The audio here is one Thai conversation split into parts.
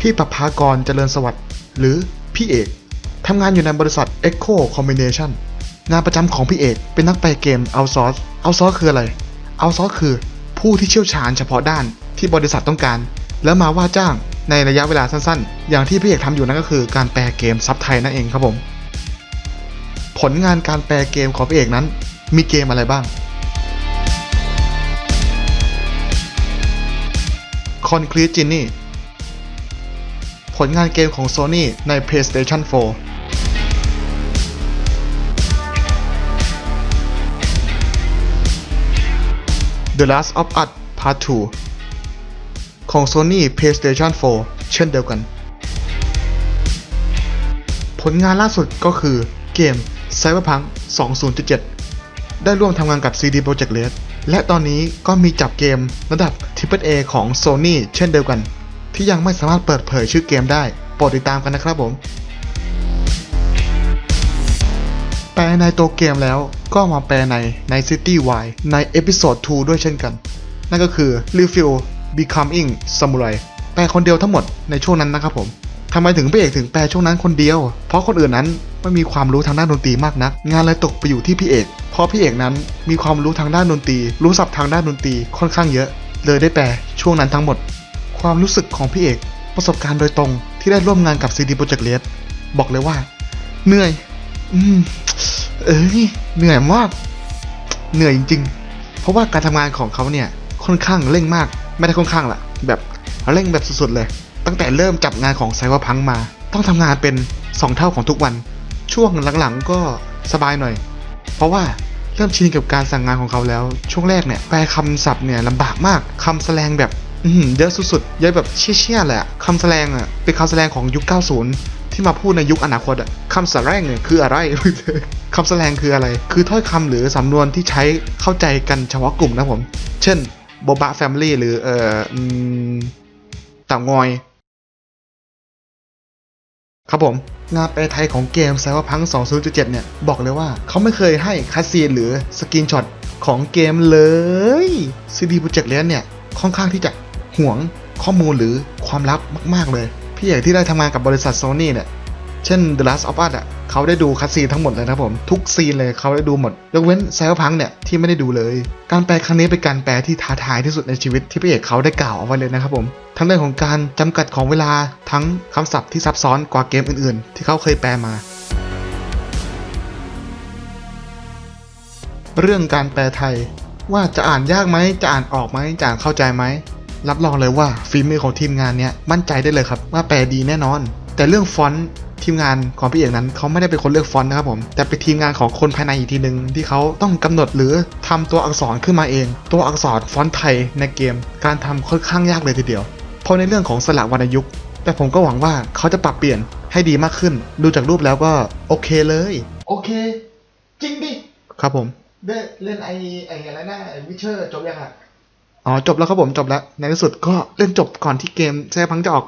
พี่ประภากรเจริญสวัสดิ์หรือพี่เอกทำงานอยู่ในบริษัท Echo Combination งานประจำของพี่เอกเป็นนักแปลเกม outsource outsource คืออะไร outsource คือผู้ที่เชี่ยวชาญเฉพาะด้านที่บริษัทต้องการ แล้วมาว่าจ้างในระยะเวลาสั้นๆ อย่างที่พี่เอกทำอยู่นั่นก็คือการแปลเกมซับไทยนั่นเองครับผม ผลงานการแปลเกมของพี่เอกนั้น มีเกมอะไรบ้าง Concrete Genie ผลงานเกมของ Sony ใน PlayStation 4 The Last of Us Part 2 ของ Sony PlayStation 4 เช่นเดียวกัน ผลงานล่าสุดก็คือเกม Cyberpunk 2077 ได้ร่วมทำงานกับ CD Projekt Red และตอนนี้ก็มีจับเกมระดับ AAA ของ Sony เช่นเดียวกัน ที่ยังไม่สามารถเปิดเผยชื่อเกมได้ โปรดติดตามกันนะครับผม แปลในตัวเกมแล้วก็มาแปลในใน City Y ในเอพิโซด2ด้วยเช่นกัน นั่นก็คือ Refill Becoming Samurai แปลคนเดียวทั้งหมดในช่วงนั้นนะครับผมทำไมถึงพี่เอกถึงแปลช่วงนั้นคนเดียว เพราะคนอื่นนั้นไม่มีความรู้ทางด้านดนตรีมากนัก งานเลยตกไปอยู่ที่พี่เอก เพราะพี่เอกนั้นมีความรู้ทางด้านดนตรี รู้ศัพท์ทางด้านดนตรีค่อนข้างเยอะ เลยได้แปลช่วงนั้นทั้งหมด ความรู้สึกของพี่เอกประสบการณ์โดยตรงที่ได้ร่วมงานกับ CD Projekt Red บอกเลยว่า เหนื่อย อืมเอ้ยเหนื่อยมาก เหนื่อยจริง ๆ เพราะว่าการทำงานของเขาเนี่ยค่อนข้างเร่งมาก ไม่ได้ค่อนข้างละแบบเร่งแบบสุดๆเลย ตั้งแต่เริ่มจับงานของไซวพังมา ต้องทำงานเป็น 2 เท่าของทุกวัน ช่วงหลังๆก็สบายหน่อย เพราะว่าเริ่มชินกับการสั่งงานของเขาแล้ว ช่วงแรกเนี่ยแปลคำศัพท์เนี่ยลำบากมากคำแสลงแบบ เยอะสุดๆ เยอะแบบเชี่ยๆเลยอะคำแสลงอะเป็นคำแสลงของยุค 90 ที่มาพูดในยุคอนาคตอะคำแสลงเนี่ยคืออะไร คำแสลงคืออะไร คือถ้อยคำหรือสำนวนที่ใช้เข้าใจกันเฉพาะกลุ่มนะผม เช่นโบบะแฟมิลี่หรือเอ่อต่างอย ครับผม งานแปลไทยของเกม Cyberpunk 2077 เนี่ย บอกเลยว่าเขาไม่เคยให้คัสซีนหรือสกรีนช็อตของเกมเลย CD Projekt Red เนี่ย ค่อนข้างที่จะ ห่วงข้อมูลหรือความลับมาก ๆ เลย พี่เอกที่ได้ทำงานกับบริษัท Sony เนี่ย เช่น The Last of Us อะเขาได้ดูคัสซีนทั้งหมดเลยนะผมทุกซีนเลยเขาได้ดูหมด ยกเว้น Cyberpunk เนี่ยที่ไม่ได้ดูเลย การแปลครั้งนี้เป็นการแปลที่ท้าทายที่สุดในชีวิตที่พี่เอกเขาได้กล่าวเอาไว้เลยนะครับผม ทั้งเรื่องของการจำกัดของเวลาทั้งคำศัพท์ที่ซับซ้อนกว่าเกมอื่นๆ ที่เขาเคยแปลมา เรื่องการแปลไทย ว่าจะอ่านยากไหมจะอ่านออกไหมจะอ่านเข้าใจไหม รับรองเลยว่าฝีมือของทีมงานเนี้ยมั่นใจได้เลยครับว่าแปลดีแน่นอน แต่เรื่องฟอนต์ทีมงานของพี่เอกนั้นเขาไม่ได้เป็นคนเลือกฟอนต์นะครับผม แต่เป็นทีมงานของคนภายในอีกทีหนึ่งที่เขาต้องกำหนดหรือทำตัวอักษรขึ้นมาเอง ตัวอักษรฟอนต์ไทยในเกม การทำค่อนข้างยากเลยทีเดียว เพราะในเรื่องของสละวรรณยุกต์แต่ผมก็หวังว่าเขาจะปรับเปลี่ยนให้ดีมากขึ้น ดูจากรูปแล้วก็โอเคเลย โอเค จริงดิ ครับผมได้เล่นไอไออะไรนะไอวิเชอร์จบยังอะ อ๋อจบแล้วครับผมจบแล้วในที่สุดก็เล่นจบก่อนที่เกมแซ่พังจะออก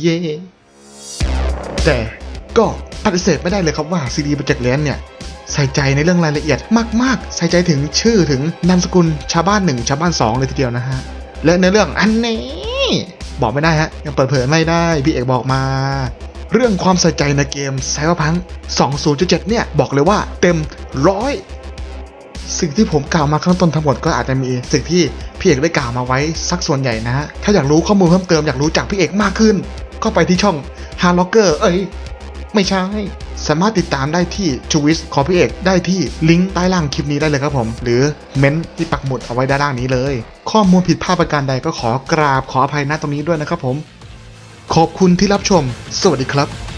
เย้แต่ก็ปฏิเสธไม่ได้เลยครับว่า CD Projekt Red เนี่ยใส่ใจในเรื่องรายละเอียดมาก ๆ ใส่ใจถึงชื่อถึงนามสกุลชาวบ้านหนึ่งชาวบ้านสองเลยทีเดียวนะฮะ และในเรื่องอันนี้ บอกไม่ได้ฮะ ยังเปิดเผยไม่ได้พี่เอกบอกมา เรื่องความใส่ใจในเกม Cyberpunk 2077เนี่ย บอกเลยว่าเต็มร้อยสิ่งที่ผมกล่าวมาข้างต้นทั้งหมดก็อาจจะมีสิ่งที่ พี่เอกได้กล่าวมาไว้สักส่วนใหญ่นะฮะ ถ้าอยากรู้ข้อมูลเพิ่มเติมอยากรู้จากพี่เอกมากขึ้น ก็ไปที่ช่อง h a r l o c k e r เอ้ย ไม่ใช่ สามารถติดตามได้ที่ชูวิสของพี่เอกได้ที่ลิงก์ใต้ล่างคลิปนี้ได้เลยครับผม หรือเม้นท์ที่ปักหมุดเอาไว้ด้านล่างนี้เลย ข้อมูลผิดพลาดประการใดก็ขอกราบขออภัยณตรงนี้ด้วยนะครับผม ขอบคุณที่รับชม สวัสดีครับ